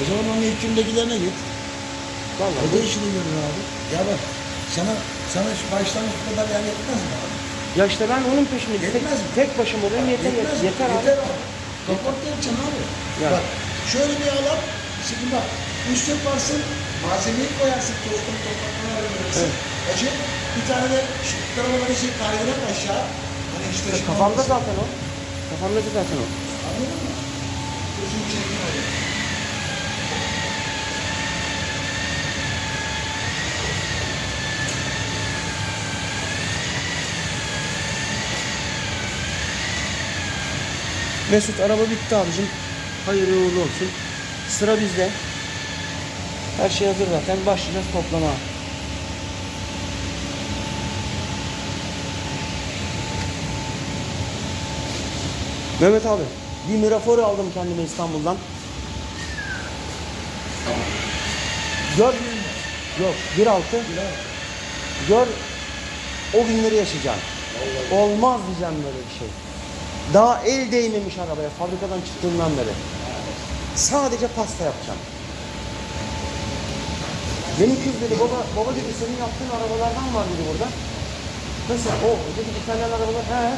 O zaman onun hükümdekilerine git. Vallahi O da işini görür abi. Ya bak sana sana şu başlangıç kadar yani yetmez mi abi? Ya işte ben onun peşinde tek, Yetmez mi? tek başıma olayım yeter, Yetmez yeter, mi? abi. Yeter abi. Kaporta yapacaksın abi. Ya. Bak şöyle bir alan. Şimdi bak üst yaparsın. Malzemeyi koyarsın. Tostunu topraklarına verirsin. Acı bir tane de şu tarafa böyle şey kaydırak aşağı. Hani işte şu Kafamda zaten o. Kafamda zaten o. Anladın mı? Gözün çekin oluyor. Mesut araba bitti abicim. Hayırlı uğurlu olsun. Sıra bizde. Her şey hazır zaten. Başlayacağız toplama. Mehmet abi, bir Mirafor aldım kendime İstanbul'dan. Gör, yok 1.6. Gör, o günleri yaşayacaksın. Olmaz diyeceğim böyle bir şey. Daha el değmemiş arabaya fabrikadan çıktığından beri. Sadece pasta yapacağım. Benim kız dedi baba, baba dedi senin yaptığın arabalardan var dedi burada. Nasıl? O dedi İtalyan arabalar. He.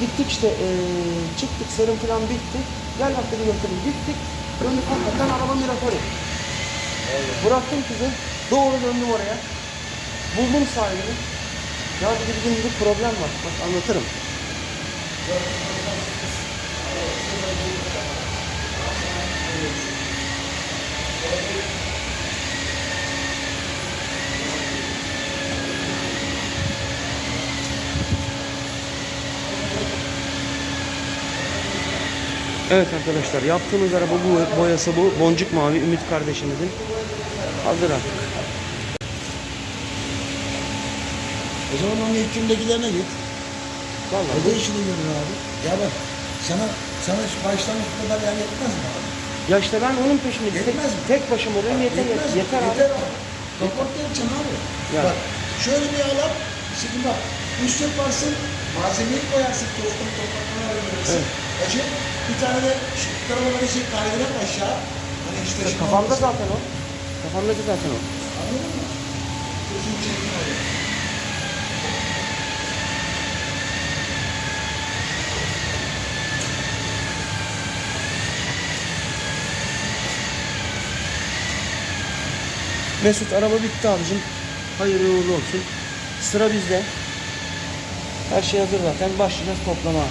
Gittik işte eee, çıktık serum falan bitti. Gel bak dedi götürdüm. Gittik. Döndük hakikaten araba Mirafori. Bıraktım kızı. Doğru döndüm oraya. Buldum sahibini. Ya dedi bizim bir problem var. Bak anlatırım. Evet arkadaşlar yaptığımız araba bu boyası bu. Boncuk mavi Ümit kardeşimizin. Hazır artık. O zaman onun hükümdekilerine git. O Vallahi da işini görür abi. Ya bak sana sana şu başlangıç kadar yani yetmez mi abi? Ya işte ben onun peşinde tek, mi? tek başıma olayım yeter, yeter, mi? yeter abi. Yeter abi. Kaporta yapacaksın abi. Ya. Bak şöyle bir alan. Şimdi bak üst yaparsın. Malzemeyi koyarsın. Tostunu topraklarına verirsin. Acı bir tane de şu tarafa böyle şey kaydırak aşağı. Hani işte şu Kafamda zaten o. Kafamda zaten o. Anladın mı? Gözün çekin oluyor. Mesut araba bitti abicim. Hayırlı uğurlu olsun. Sıra bizde. Her şey hazır zaten. Başlayacağız toplama.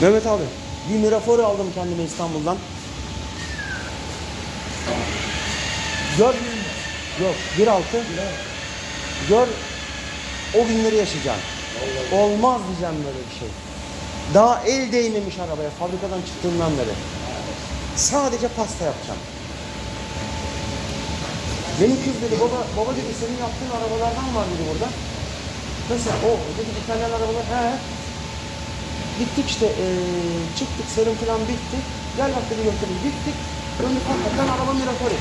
Mehmet abi, bir Mirafor aldım kendime İstanbul'dan. Gör, yok 1.6. Gör, o günleri yaşayacaksın. Olmaz diyeceğim böyle bir şey. Daha el değmemiş arabaya fabrikadan çıktığından beri. Sadece pasta yapacağım. Benim kız dedi baba, baba dedi senin yaptığın arabalardan var dedi burada. Nasıl? O dedi İtalyan arabalar. He. Gittik işte eee, çıktık serum falan bitti. Gel bak dedi götürdüm. Gittik. Döndük hakikaten araba Mirafori.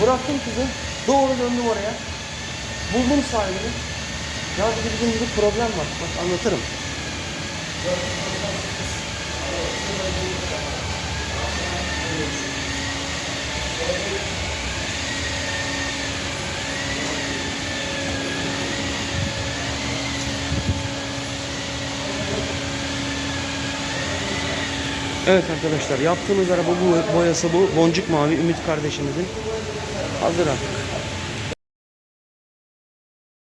Bıraktım kızı. Doğru döndüm oraya. Buldum sahibini. Ya dedi bizim bir problem var. Bak anlatırım. Evet arkadaşlar yaptığımız araba bu boyası bu. Boncuk mavi Ümit kardeşimizin. Hazır artık.